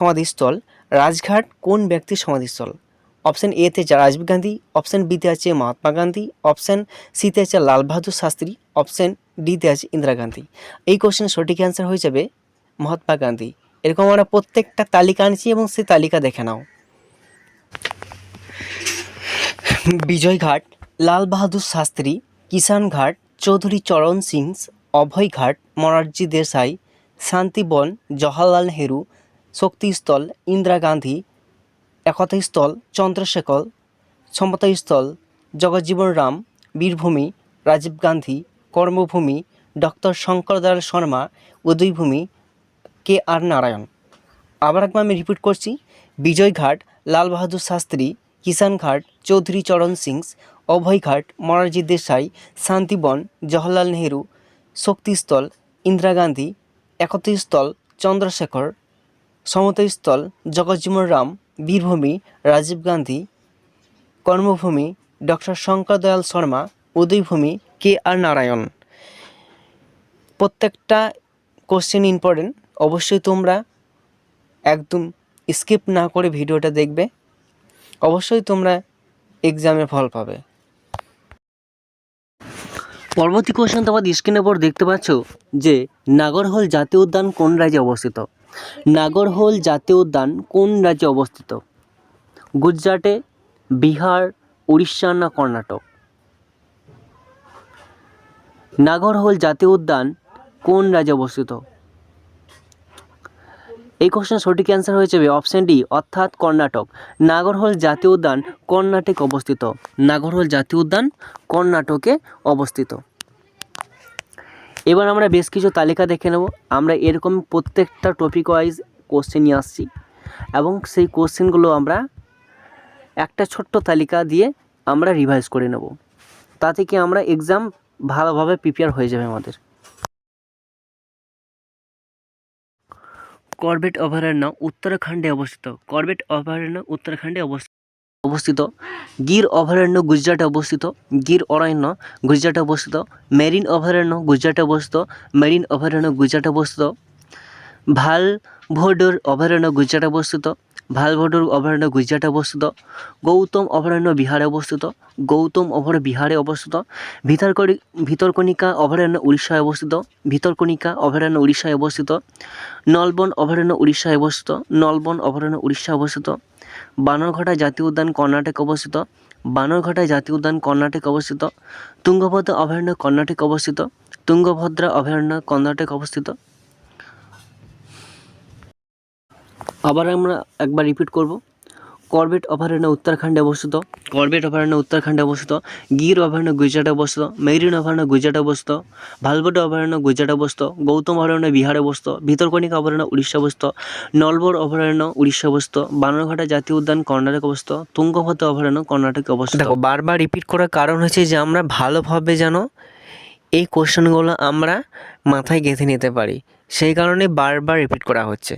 সমাধিস্থল, রাজঘাট কোন ব্যক্তির সমাধিস্থল? অপশন এতে আছে রাজীব গান্ধী, অপশন বিতে আছে মহাত্মা গান্ধী, অপশন সিতে আছে লাল বাহাদুর শাস্ত্রী, অপশন ডিতে আছে ইন্দিরা গান্ধী। এই কোশ্চেনের সঠিক অ্যান্সার হয়ে যাবে মহাত্মা গান্ধী। এরকম আমরা প্রত্যেকটা তালিকা আনছি এবং সেই তালিকা দেখে নাও। বিজয়ঘাট লাল বাহাদুর শাস্ত্রী কিষান ঘাট, চৌধুরী চরণ সিং অভয় ঘাট, মরারজি দেশাই, শান্তিবন জওহরলাল নেহেরু শক্তিস্থল ইন্দিরা গান্ধী একতা স্থল চন্দ্রশেখর সমতা স্থল জগজ্জীবন রাম, বীরভূমি রাজীব গান্ধী, কর্মভূমি ডক্টর শঙ্কর দয়াল শর্মা, উদয়ভূমি কে আর নারায়ণ। আবার একবার আমি রিপিট করছি বিজয়ঘাট লাল বাহাদুর শাস্ত্রী কিষান ঘাট, চৌধুরী চরণ সিং, অভয় ঘাট, মরারজি দেশাই, শান্তিবন, জওহরলাল নেহেরু, শক্তিস্থল, ইন্দিরা গান্ধী, একতাস্থল চন্দ্রশেখর সমতাস্থল জগজ্জীবন রাম, বীরভূমি রাজীব গান্ধী, কর্মভূমি ডক্টর শঙ্কর দয়াল শর্মা, উদয়ভূমি কে আর নারায়ণ। প্রত্যেকটা কোশ্চেন ইম্পর্টেন্ট অবশ্যই তোমরা একদম স্কিপ না করে ভিডিওটা দেখবে, অবশ্যই তোমরা এক্সামে ফল পাবে। পরবর্তী কোশ্চেন তোমার স্ক্রিনের পর দেখতে পাচ্ছ যে নাগরহোল জাতীয় উদ্যান কোন রাজ্যে অবস্থিত? নাগরহোল জাতীয় উদ্যান কোন রাজ্যে অবস্থিত? গুজরাটে, বিহার, উড়িষ্যা না কর্ণাটক? নাগরহোল জাতীয় উদ্যান কোন রাজ্যে অবস্থিত? এই কোশ্চেন সঠিক অ্যান্সার হয়ে যাবে অপশন ডি অর্থাৎ কর্ণাটক। নাগরহোল জাতীয় উদ্যান কর্ণাটকে অবস্থিত। নাগরহোল জাতীয় উদ্যান কর্ণাটকে অবস্থিত। এবার আমরা বেশ কিছু তালিকা দেখে নেব। আমরা এরকম প্রত্যেকটা টপিক ওয়াইজ কোশ্চেন নিয়ে আসছি এবং সেই কোশ্চেনগুলো আমরা একটা ছোট্ট তালিকা দিয়ে আমরা রিভাইজ করে নেব। তাতে কি আমরা এক্সাম ভালোভাবে প্রিপেয়ার হয়ে যাবে আমাদের। করবেট অভয়ারণ্য উত্তরাখণ্ডে অবস্থিত। করবেট অভয়ারণ্য উত্তরাখণ্ডে অবস্থিত। অবস্থিত। গির অভয়ারণ্য গুজরাটে অবস্থিত। গির অরণ্য গুজরাটে অবস্থিত। মেরিন অভয়ারণ্য গুজরাটে অবস্থিত। মেরিন অভয়ারণ্য গুজরাটে অবস্থিত। ভালো ভোডোর অভয়ারণ্য গুজরাটে অবস্থিত। ভালভোডর অভয়ারণ্য গুজরাটে অবস্থিত গৌতম অভয়ারণ্য বিহারে অবস্থিত গৌতম অভয়ারণ্য বিহারে অবস্থিত ভিতরকণি ভিতরকণিকা অভয়ারণ্য উড়িষ্যায় অবস্থিত ভিতরকণিকা অভয়ারণ্য উড়িষ্যায় অবস্থিত নলবন অভয়ারণ্য উড়িষ্যায় অবস্থিত নলবন অভয়ারণ্য উড়িষ্যায় অবস্থিত বানরঘাটা জাতীয় উদ্যান কর্ণাটক অবস্থিত বানরঘাটা জাতীয় উদ্যান কর্ণাটক অবস্থিত তুঙ্গভদ্রা অভয়ারণ্য কর্ণাটক অবস্থিত তুঙ্গভদ্রা অভয়ারণ্য কর্ণাটক অবস্থিত আবার আমরা একবার রিপিট করব। করবেট অভয়ারণ্য উত্তরাখণ্ডে অবস্থিত। করবেট অভয়ারণ্য উত্তরাখণ্ডে অবস্থিত। গির অভয়ারণ্য গুজরাটে অবস্থিত। মেরিন অভয়ারণ্য গুজরাটে অবস্থিত। ভালভোড অভয়ারণ্য গুজরাটে অবস্থিত। গৌতম অভয়ারণ্য বিহারে অবস্থিত। ভিতরকণিকা অভয়ারণ্য উড়িষ্যা অবস্থিত। নলবর অভয়ারণ্য উড়িষ্যা অবস্থিত। বানরঘাটা জাতীয় উদ্যান কর্ণাটক অবস্থিত। তুঙ্গভদ্রা অভয়ারণ্য কর্ণাটকে অবস্থিত। দেখো, বারবার রিপিট করার কারণ হচ্ছে যে, আমরা ভালোভাবে যেন এই কোশ্চেনগুলো আমরা মাথায় গেঁথে নিতে পারি। সেই কারণে বারবার রিপিট করা হচ্ছে।